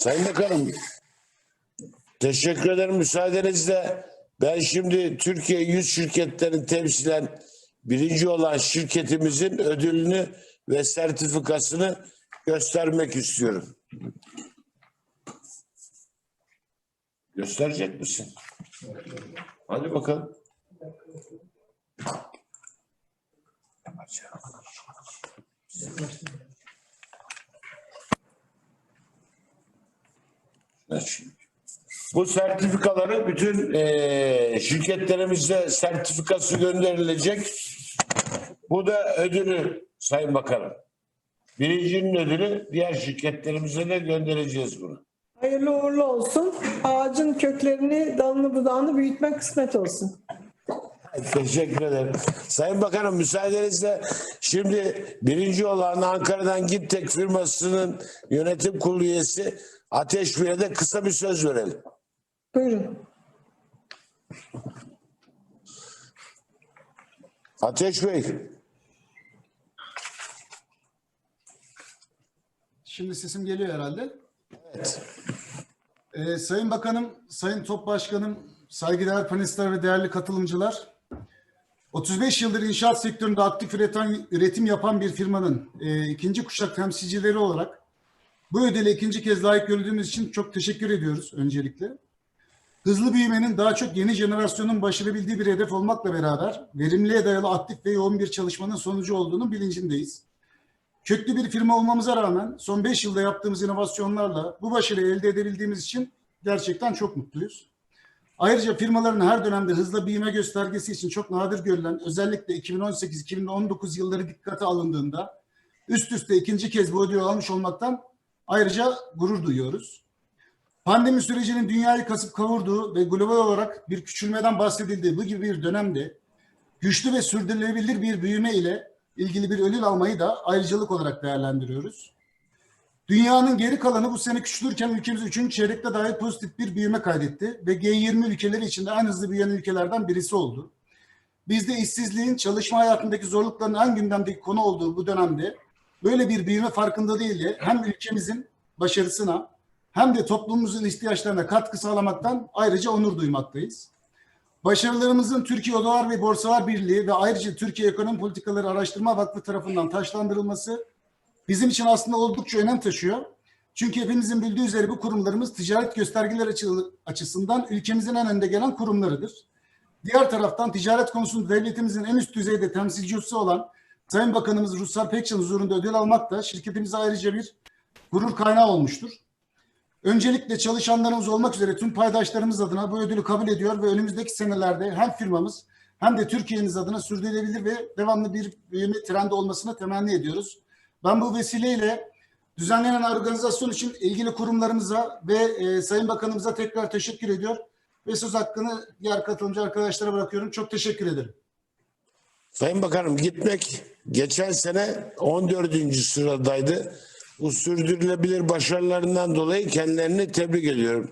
Sayın Bakanım, teşekkür ederim müsaadenizle. Ben şimdi Türkiye 100 şirketlerini temsilen birinci olan şirketimizin ödülünü ve sertifikasını göstermek istiyorum. Gösterecek misin? Hadi bakalım. Bu sertifikaları bütün eee şirketlerimizde sertifikası gönderilecek. Bu da ödülü Sayın Bakanım. Birincinin ödülü diğer şirketlerimize de göndereceğiz bunu. Hayırlı uğurlu olsun. Ağacın köklerini, dalını, budağını büyütmek kısmet olsun. Teşekkür ederim. Sayın Bakanım müsaadenizle şimdi birinci olan Ankara'dan Gittek firmasının yönetim kurulu üyesi Ateş Bey'e de kısa bir söz verelim. Buyurun. Ateş Bey. Şimdi sesim geliyor herhalde. Evet. Ee, Sayın Bakanım, Sayın Top Başkanım, saygıdeğer panelistler ve değerli katılımcılar. 35 yıldır inşaat sektöründe aktif üreten, üretim yapan bir firmanın e, ikinci kuşak temsilcileri olarak bu ödüle ikinci kez layık görüldüğümüz için çok teşekkür ediyoruz öncelikle. Hızlı büyümenin daha çok yeni jenerasyonun başarabildiği bir hedef olmakla beraber verimliğe dayalı aktif ve yoğun bir çalışmanın sonucu olduğunu bilincindeyiz. Köklü bir firma olmamıza rağmen son 5 yılda yaptığımız inovasyonlarla bu başarıyı elde edebildiğimiz için gerçekten çok mutluyuz. Ayrıca firmaların her dönemde hızla büyüme göstergesi için çok nadir görülen özellikle 2018-2019 yılları dikkate alındığında üst üste ikinci kez bu ödülü almış olmaktan ayrıca gurur duyuyoruz. Pandemi sürecinin dünyayı kasıp kavurduğu ve global olarak bir küçülmeden bahsedildiği bu gibi bir dönemde güçlü ve sürdürülebilir bir büyüme ile ilgili bir ödül almayı da ayrıcalık olarak değerlendiriyoruz. Dünyanın geri kalanı bu sene küçülürken ülkemiz 3. çeyrekte dahi pozitif bir büyüme kaydetti ve G20 ülkeleri içinde en hızlı büyüyen ülkelerden birisi oldu. Biz de işsizliğin çalışma hayatındaki zorlukların en gündemdeki konu olduğu bu dönemde böyle bir büyüme farkında değil de hem ülkemizin başarısına hem de toplumumuzun ihtiyaçlarına katkı sağlamaktan ayrıca onur duymaktayız. Başarılarımızın Türkiye Odalar ve Borsalar Birliği ve ayrıca Türkiye Ekonomi Politikaları Araştırma Vakfı tarafından taşlandırılması bizim için aslında oldukça önem taşıyor. Çünkü hepimizin bildiği üzere bu kurumlarımız ticaret göstergeler açı- açısından ülkemizin en önde gelen kurumlarıdır. Diğer taraftan ticaret konusunda devletimizin en üst düzeyde temsilcisi olan Sayın Bakanımız Ruslar Pekcan huzurunda ödül almak da şirketimize ayrıca bir gurur kaynağı olmuştur. Öncelikle çalışanlarımız olmak üzere tüm paydaşlarımız adına bu ödülü kabul ediyor ve önümüzdeki senelerde hem firmamız hem de Türkiye'miz adına sürdürülebilir ve devamlı bir büyüme trendi olmasını temenni ediyoruz. Ben bu vesileyle düzenlenen organizasyon için ilgili kurumlarımıza ve e, Sayın Bakanımıza tekrar teşekkür ediyor ve söz hakkını diğer katılımcı arkadaşlara bırakıyorum. Çok teşekkür ederim. Sayın Bakanım gitmek geçen sene 14. sıradaydı. Bu sürdürülebilir başarılarından dolayı kendilerini tebrik ediyorum.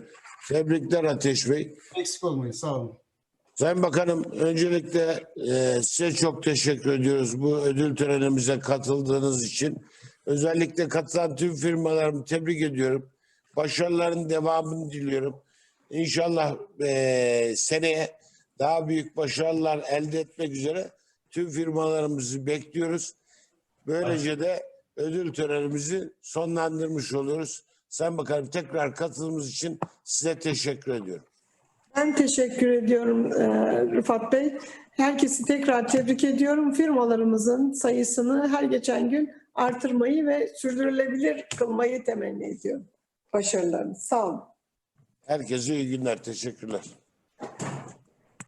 Tebrikler Ateş Bey. Eksik olmayın. Sağ olun. Sayın Bakanım öncelikle e, size çok teşekkür ediyoruz bu ödül törenimize katıldığınız için. Özellikle katılan tüm firmalarımı tebrik ediyorum. Başarıların devamını diliyorum. İnşallah e, seneye daha büyük başarılar elde etmek üzere tüm firmalarımızı bekliyoruz. Böylece de ödül törenimizi sonlandırmış oluyoruz. Sayın Bakanım tekrar katılımınız için size teşekkür ediyorum. Ben teşekkür ediyorum e, Rıfat Bey. Herkesi tekrar tebrik ediyorum. Firmalarımızın sayısını her geçen gün artırmayı ve sürdürülebilir kılmayı temenni ediyorum. Başarılarınız. Sağ olun. Herkese iyi günler. Teşekkürler.